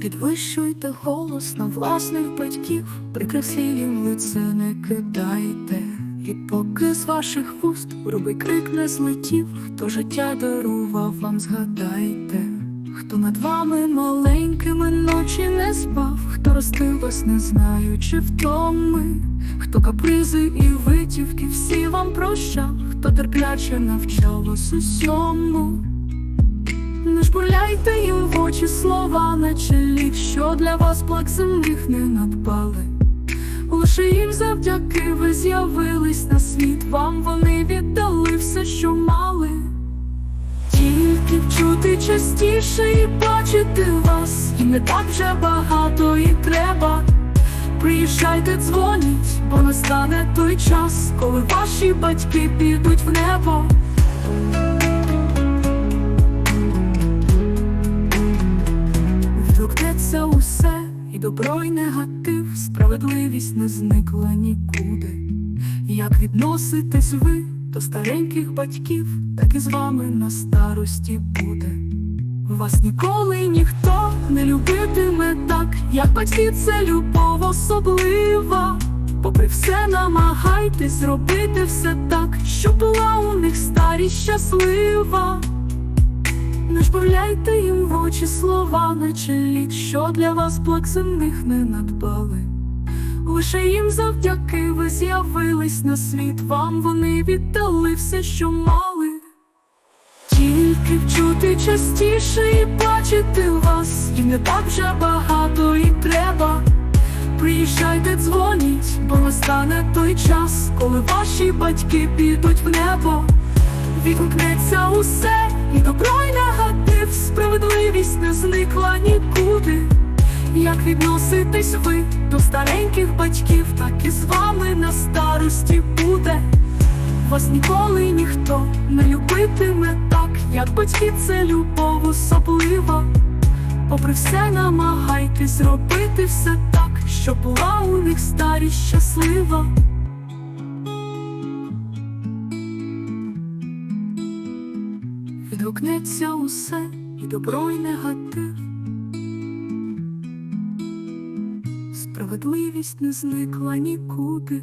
підвищуйте голос на власних батьків, прикреслів їм лице не кидайте. І поки з ваших вуст грубий крик не злетів, хто життя дарував вам, згадайте, хто над вами маленькими ночі не спав, хто ростив вас, не знаючи втоми, хто капризи і витівки всі вам прощав, хто терпляче навчав вас усьому. Не жбурляйте їм в очі слова, наче лік, що для вас плак земних не надбали. Лише їм завдяки ви з'явились на світ, вам вони віддали все, що мали. Тільки вчути частіше і бачити вас, і не так вже багато і треба. Приїжджайте, дзвоніть, бо настане той час, коли ваші батьки підуть в небо. Добро, і негатив, справедливість не зникла нікуди. Як відноситесь ви до стареньких батьків, так і з вами на старості буде. Вас ніколи ніхто не любитиме так, як батьки, це любов особлива. Попри все, намагайтесь зробити все так, щоб була у них старість щаслива. Не жбавляйте їм в очі слова, наче лік, що для вас плак не надбали. Лише їм завдяки ви з'явились на світ, вам вони віддали все, що мали. Тільки вчути частіше і бачити вас, і не так вже багато і треба. Приїжджайте, дзвоніть, бо настане той час, коли ваші батьки підуть в небо. Відгукнеться усе, і добро, і негатив, справедливість не зникла нікуди. Як відноситесь ви до стареньких батьків, так і з вами на старості буде. Вас ніколи ніхто не любитиме так, як батьки, це любов особлива. Попри все, намагайтесь робити все так, щоб була у них старість щаслива. Відгукнеться усе, і добро, і негатив. Справедливість не зникла нікуди.